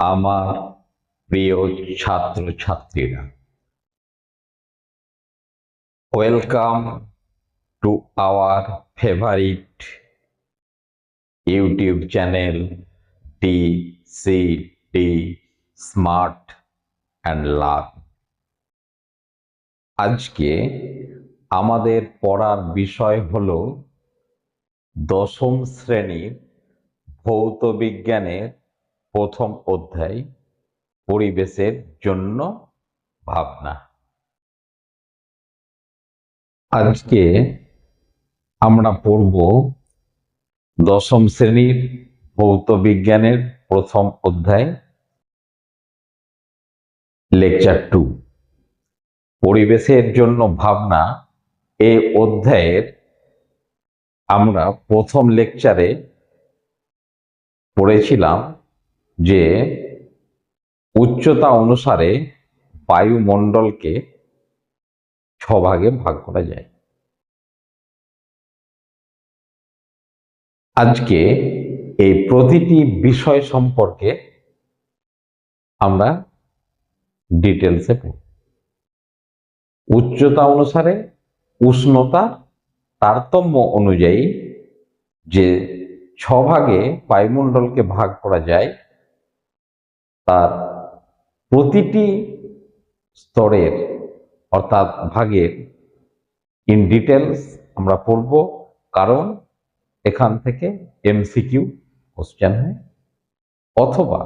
আমার প্রিয় ছাত্র ছাত্রীরা welcome to our favourite YouTube channel T C T smart and learn আজকে আমাদের পড়ার বিষয় হলো দশম শ্রেণির ভৌত বিজ্ঞানের প্রথম অধ্যায়, পরিবেশের জন্য ভাবনা। আজকে আমরা পড়ব দশম শ্রেণির ভৌত বিজ্ঞানের প্রথম অধ্যায়, লেকচার টু। পরিবেশের জন্য ভাবনা, এ অধ্যায়ের আমরা প্রথম লেকচারে পড়েছিলাম যে উচ্চতা অনুসারে বায়ুমণ্ডলকে ছ ভাগে ভাগ করা যায়। আজকে এই প্রতিটি বিষয় সম্পর্কে আমরা ডিটেলসে উচ্চতা অনুসারে উষ্ণতা তারতম্য অনুযায়ী যে ছ ভাগে বায়ুমণ্ডলকে ভাগ করা যায় তার প্রতিটি স্তরের অর্থাৎ ভাগের ইন ডিটেলস আমরা পড়ব, কারণ এখান থেকে এমসিকিউ কোশ্চেন হয়, অথবা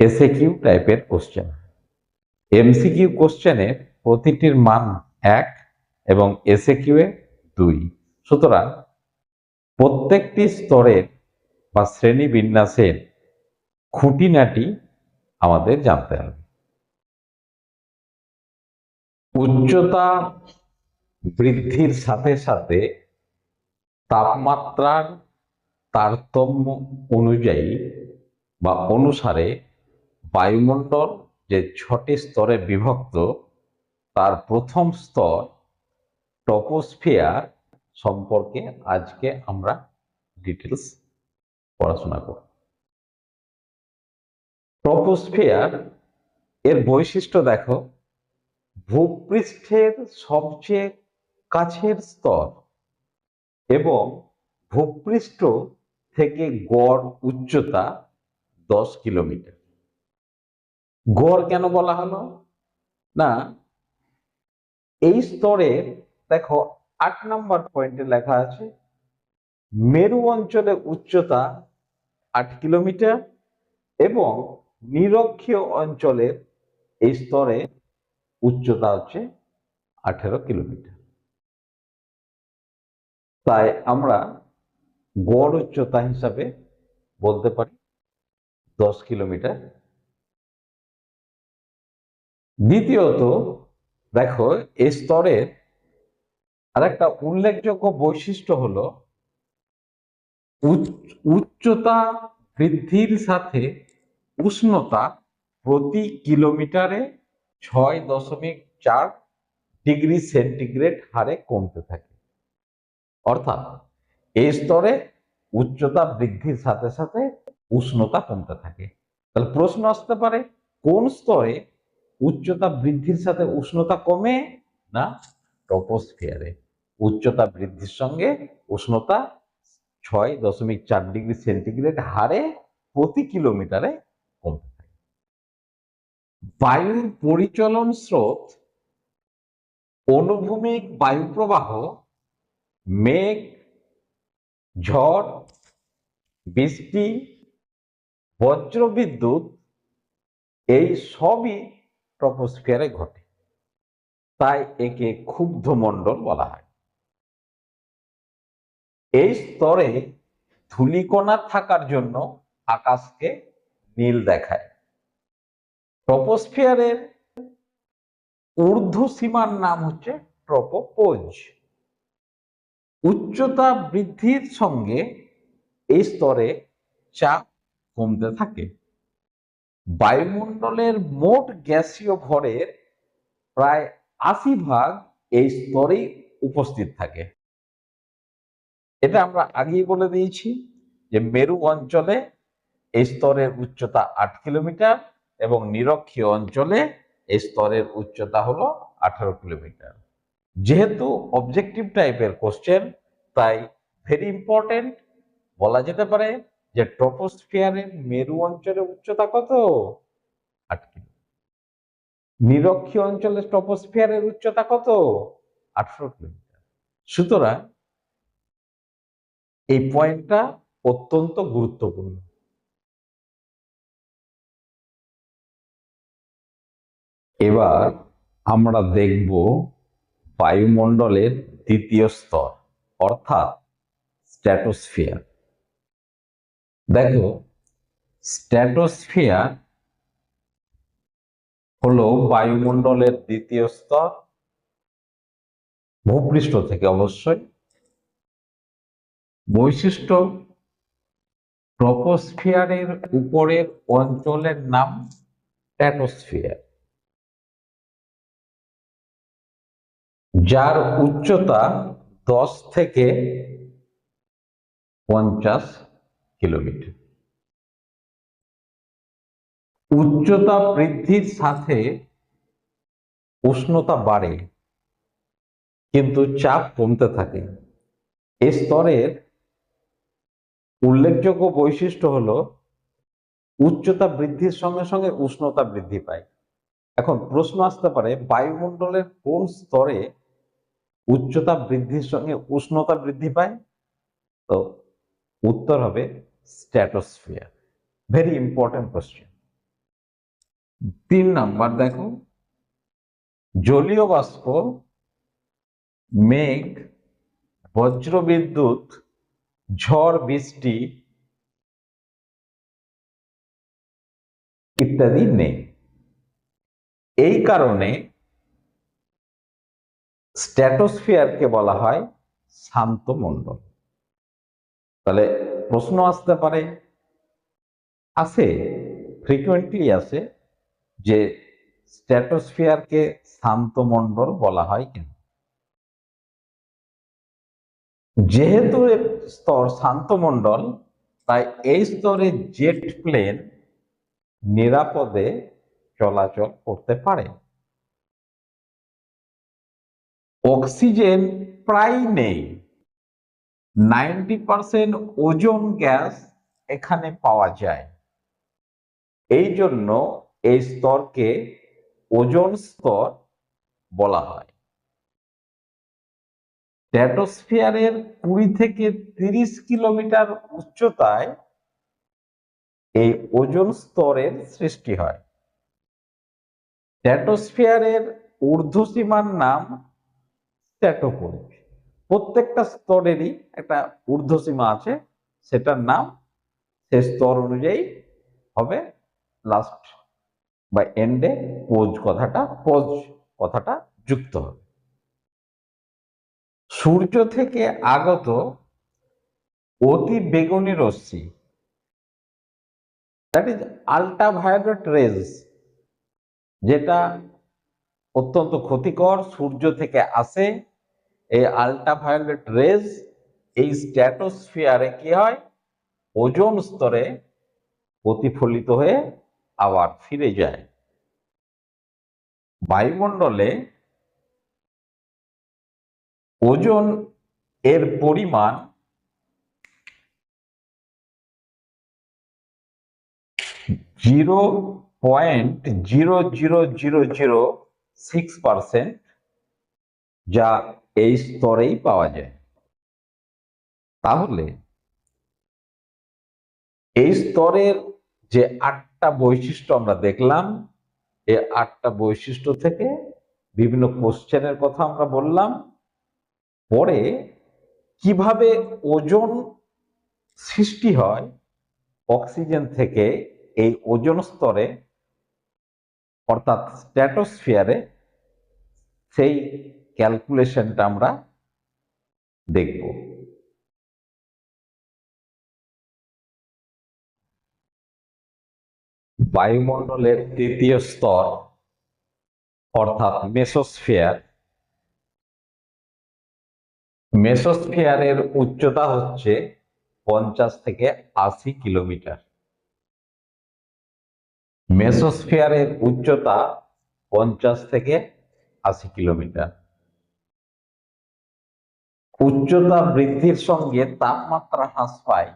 এসএ কিউ টাইপের কোশ্চেন এমসিকিউ কোশ্চেনের প্রতিটির মান এক এবং এসএ কিউ এ দুই। সুতরাং প্রত্যেকটি স্তরের বা শ্রেণি বিন্যাসের খুঁটিনাটি আমাদের জানতে হবে। উচ্চতা বৃদ্ধির সাথে সাথে তাপমাত্রার তারতম্য অনুযায়ী বা অনুসারে বায়ুমণ্ডল যে ছটি স্তরে বিভক্ত, তার প্রথম স্তর টপোস্ফিয়ার সম্পর্কে আজকে আমরা ডিটেলস পড়াশোনা করব। ট্রপোস্ফিয়ার এর বৈশিষ্ট্য দেখো, ভূপৃষ্ঠের সবচেয়ে কাছের স্তর এবং ভূপৃষ্ঠ থেকে গড় উচ্চতা দশ কিলোমিটার। গড় কেন বলা হলো? না, এই স্তরের দেখো আট নম্বর পয়েন্টে লেখা আছে, মেরু অঞ্চলে উচ্চতা আট কিলোমিটার এবং নিরক্ষীয় অঞ্চলের এই স্তরে উচ্চতা হচ্ছে আঠেরো কিলোমিটার। তাই আমরা গড় উচ্চতা হিসাবে বলতে পারি দশ কিলোমিটার। দ্বিতীয়ত, দেখো, এই স্তরের আরেকটা উল্লেখযোগ্য বৈশিষ্ট্য হলো উচ্চতা বৃদ্ধির সাথে উষ্ণতা প্রতি কিলোমিটারে ছয় দশমিক চার ডিগ্রি সেন্টিগ্রেড হারে কমতে থাকে। অর্থাৎ এই স্তরে উচ্চতা বৃদ্ধির সাথে সাথে উষ্ণতা কমতে থাকে। তাহলে প্রশ্ন আসতে পারে, কোন স্তরে উচ্চতা বৃদ্ধির সাথে উষ্ণতা কমে না ট্রপোস্ফিয়ারে? উচ্চতা বৃদ্ধির সঙ্গে উষ্ণতা ছয় দশমিক চার ডিগ্রি সেন্টিগ্রেড হারে প্রতি কিলোমিটারে বায়ুর পরিচলন স্রোত, অনুভূমিক বায়ু প্রবাহ মেঘ, ঝড়, বৃষ্টি, বজ্রবিদ্যুৎ, এই সবই ট্রপোস্ফিয়ারে ঘটে। তাই একে ক্ষুব্ধ মণ্ডল বলা হয়। এই স্তরে ধূলিকণা থাকার জন্য আকাশকে নীল দেখায়। ট্রপোস্ফিয়ারের ঊর্ধ্ব সীমার নাম হচ্ছে ট্রপোপোজ। উচ্চতা বৃদ্ধির সঙ্গে এই স্তরে চাপ কমতে থাকে। বায়ুমণ্ডলের মোট গ্যাসীয় ভরের প্রায় আশি ভাগ এই স্তরেই উপস্থিত থাকে। এটা আমরা আগেই বলে দিয়েছি যে মেরু অঞ্চলে এই স্তরের উচ্চতা আট কিলোমিটার এবং নিরক্ষীয় অঞ্চলে এই স্তরের উচ্চতা হলো আঠারো কিলোমিটার। যেহেতু অবজেক্টিভ টাইপের কোশ্চেন তাই ভেরি ইম্পর্টেন্ট বলা যেতে পারে যে ট্রপোস্ফিয়ারের মেরু অঞ্চলের উচ্চতা কত? আট কিলো। নিরক্ষীয় অঞ্চলে ট্রপোস্ফিয়ারের উচ্চতা কত? আঠারো কিলোমিটার। সুতরাং এই পয়েন্টটা অত্যন্ত গুরুত্বপূর্ণ। এবার আমরা দেখব বায়ুমণ্ডলের দ্বিতীয় স্তর, অর্থাৎ স্ট্র্যাটোস্ফিয়ার। দেখো, স্ট্র্যাটোস্ফিয়ার হলো বায়ুমণ্ডলের দ্বিতীয় স্তর, ভূপৃষ্ঠ থেকে অবশ্যই। বৈশিষ্ট্য, ট্রপোস্ফিয়ারের উপরের অঞ্চলের নাম স্ট্র্যাটোস্ফিয়ার। যার উচ্চতা দশ থেকে পঞ্চাশ কিলোমিটার। উচ্চতা বৃদ্ধির সাথে উষ্ণতা বাড়ে, কিন্তু চাপ কমতে থাকে। এ স্তরের উল্লেখযোগ্য বৈশিষ্ট্য হলো উচ্চতা বৃদ্ধির সঙ্গে সঙ্গে উষ্ণতা বৃদ্ধি পায়। এখন প্রশ্ন আসতে পারে, বায়ুমণ্ডলের কোন স্তরে উচ্চতা বৃদ্ধির সঙ্গে উষ্ণতা বৃদ্ধি পায়, তো উত্তর হবে স্ট্র্যাটোস্ফিয়ার ভেরি ইম্পর্টেন্ট কোশ্চেন তিন নাম্বার দেখো। জলীয় বাষ্প মেঘ, বজ্রবিদ্যুৎ, ঝড়, বৃষ্টি ইত্যাদি নেই। এই কারণে স্ট্র্যাটোস্ফিয়ারকে বলা হয় শান্ত মণ্ডল। তাহলে প্রশ্ন আসতে পারে আসে ফ্রিকুয়েন্টলি আসে যে স্ট্র্যাটোস্ফিয়ারকে শান্ত মণ্ডল বলা হয় কেন? যেহেতু স্তর শান্ত মণ্ডল, তাই এই স্তরে জেট প্লেন নিরাপদে চলাচল করতে পারে। অক্সিজেন প্রায় নেই। নাইনটি পার্সেন্ট ওজন গ্যাস এখানে পাওয়া যায়। এই জন্য এই স্তরকে ওজন স্তর বলা হয়। স্ট্র্যাটোস্ফিয়ারের কুড়ি থেকে তিরিশ কিলোমিটার উচ্চতায় এই ওজন স্তরের সৃষ্টি হয়। স্ট্র্যাটোস্ফিয়ারের ঊর্ধ্বসীমার নাম স্ট্র্যাটোপোরিক প্রত্যেকটা স্তরেরই একটা ঊর্ধ্বসীমা আছে, সেটার নাম সে স্তর অনুযায়ী হবে লাস্ট বা এন্ডে পোজ কথাটা পোজ কথাটা যুক্ত হবে। সূর্য থেকে আগত অতি বেগুনি রশ্মি দ্যাট ইজ আল্ট্রাভায়োলেট রেজ যেটা অত্যন্ত ক্ষতিকর, সূর্য থেকে আসে এই আল্ট্রাভায়োলেট রেজ এই স্ট্র্যাটোস্ফিয়ারে কি হয়? ওজোন স্তরে প্রতিফলিত হয়ে আবার ফিরে যায়। বায়ুমণ্ডলে ওজন এর পরিমাণ zero point zero zero zero zero six percent যা এই স্তরেই পাওয়া যায়। তাহলে এই স্তরের যে আটটা বৈশিষ্ট্য আমরা দেখলাম, এই আটটা বৈশিষ্ট্য থেকে বিভিন্ন কোশ্চেনের কথা আমরা বললাম। পরে কীভাবে ওজন সৃষ্টি হয়, অক্সিজেন থেকে এই ওজন স্তরে, অর্থাৎ স্ট্র্যাটোস্ফিয়ারে সেই ক্যালকুলেশনটা আমরা দেখব। বায়ুমণ্ডলের তৃতীয় স্তর, অর্থাৎ মেসোস্ফিয়ার। মেসোস্ফিয়ারের উচ্চতা হচ্ছে পঞ্চাশ থেকে আশি কিলোমিটার। মেসোস্ফিয়ারের উচ্চতা পঞ্চাশ থেকে আশি কিলোমিটার। উচ্চতা বৃদ্ধির সঙ্গে তাপমাত্রা হ্রাস পায়।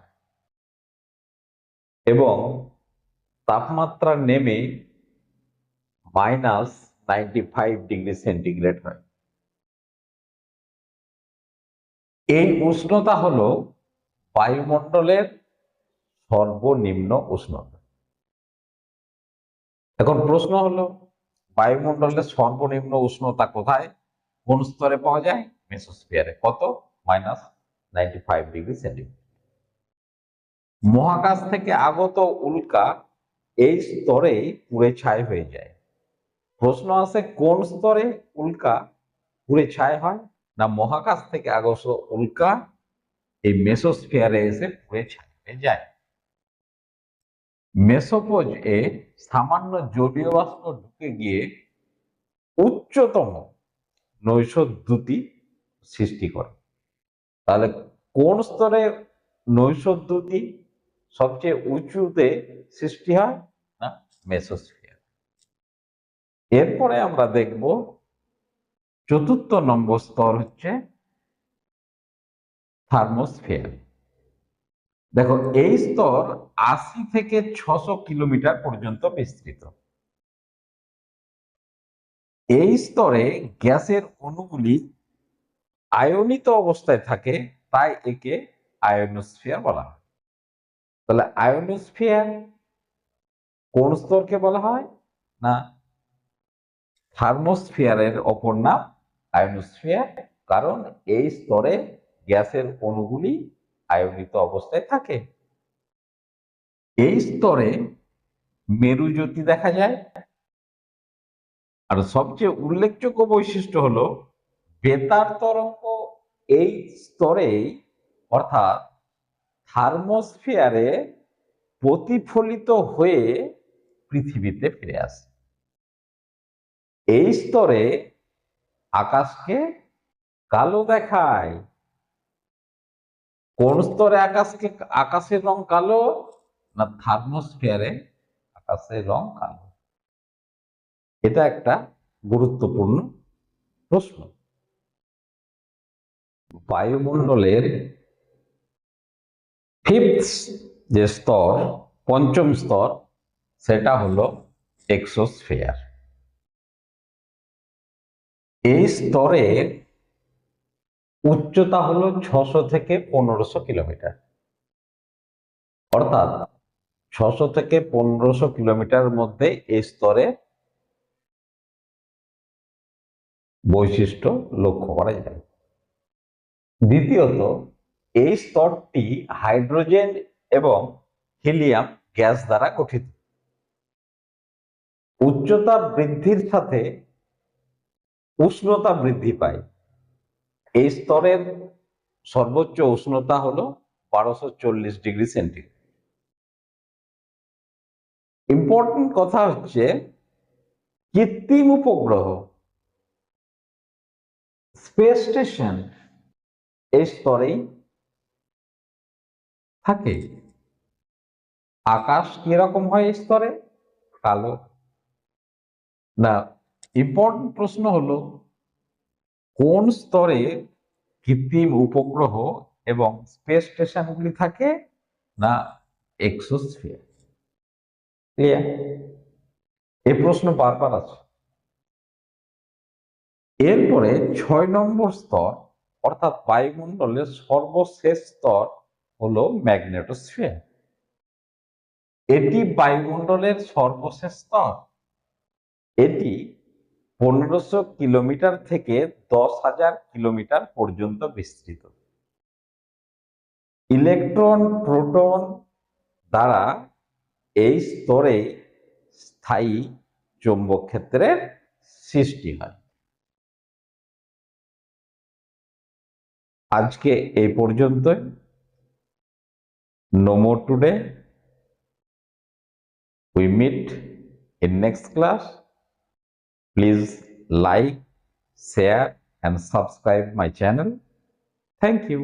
এবং তাপমাত্রা নেমে minus ninety five degree centigrade হয়। এই উষ্ণতা হলো বায়ুমণ্ডলের সর্বনিম্ন উষ্ণতা। এখন প্রশ্ন হলো, বায়ুমণ্ডলের সর্বনিম্ন উষ্ণতা কোথায়? কোন স্তরে পাওয়া যায়? মেসোস্ফিয়ারে। কত? মাইনাস ডিগ্রি সেন্টিগ্রেড মহাকাশ থেকে আগত উল্কা এই স্তরেই পুড়ে ছাই হয়ে যায়। প্রশ্ন আছে, কোন স্তরে উল্কা পুড়ে ছাই হয়? না, মহাকাশ থেকে আগত উল্কা এই মেসোস্ফিয়ারে এসে পুড়ে ছাই হয়ে যায়। মেসোপোজ এ সামান্য জলীয় বাষ্প ঢুকে গিয়ে উচ্চতম নৈশদ্যুতি সৃষ্টি করে। তাহলে কোন স্তরে নৈশদ্যুতি সবচেয়ে উঁচুতে সৃষ্টি হয় না মেসোস্ফিয়ার এরপরে আমরা দেখব চতুর্থ নম্বর স্তর হচ্ছে থার্মোস্ফিয়ার। দেখো, এই স্তর আশি থেকে ছশো কিলোমিটার পর্যন্ত বিস্তৃত। এই স্তরে গ্যাসের অণুগুলি আয়নিত অবস্থায় থাকে, তাই একে আয়নোস্ফিয়ার বলা হয়। তাহলে আয়নোস্ফিয়ার কোন স্তরকে বলা হয়? না, থার্মোস্ফিয়ারের অপর নাম আয়নোস্ফিয়ার, কারণ এই স্তরে গ্যাসের অণুগুলি আয়নিত অবস্থায় থাকে। এই স্তরে মেরুজ্যোতি দেখা যায়। আর সবচেয়ে উল্লেখযোগ্য বৈশিষ্ট্য হলো বেতার তরঙ্গ এই স্তরেই অর্থাৎ থার্মোস্ফিয়ারে প্রতিফলিত হয়ে পৃথিবীতে ফিরে আসে। এই স্তরে আকাশকে কালো দেখায়। কোন স্তরে আকাশকে আকাশের রং কালো না থার্মোস্ফিয়ারে আকাশের রং কালো? এটা একটা গুরুত্বপূর্ণ প্রশ্ন। বায়ুমণ্ডলের ফিফথ যে স্তর, পঞ্চম স্তর, সেটা হলো এক্সোস্ফিয়ার এই স্তরের উচ্চতা হলো ছশো থেকে পনেরোশো কিলোমিটার। অর্থাৎ ছশো থেকে পনেরোশো কিলোমিটার মধ্যে এই স্তরে বৈশিষ্ট্য লক্ষ্য করা যায়। দ্বিতীয়ত, এই স্তরটি হাইড্রোজেন এবং হিলিয়াম গ্যাস দ্বারা গঠিত। উচ্চতা বৃদ্ধির সাথে উষ্ণতা বৃদ্ধি পায়। এই স্তরের সর্বোচ্চ উষ্ণতা হলো বারোশো চল্লিশ ডিগ্রি সেন্টিগ্রেড। ইম্পর্টেন্ট কথা হচ্ছে, কৃত্রিম উপগ্রহ, স্পেস স্টেশন এই থাকে। আকাশ কীরকম হয় এই স্তরে কালো। না ইম্পর্টেন্ট প্রশ্ন হলো, কোন স্তরে কৃত্রিম উপগ্রহ এবং স্পেস স্টেশনগুলি থাকে না এক্সোস্ফিয়ার ক্লিয়ার এই প্রশ্ন বারবার আছে এরপরে ছয় নম্বর স্তর অর্থাৎ বায়ুমণ্ডলের সর্বশেষ স্তর হলো ম্যাগনেটোস্ফিয়ার। এটি বায়ুমণ্ডলের সর্বশেষ স্তর এটি পনেরোশো কিলোমিটার থেকে দশ হাজার কিলোমিটার পর্যন্ত বিস্তৃত। ইলেকট্রন, প্রোটন দ্বারা এই স্তরে স্থায়ী চৌম্বক ক্ষেত্রের সৃষ্টি হয়। আজকে এই পর্যন্ত no more today we meet in next class please like share and subscribe my channel thank you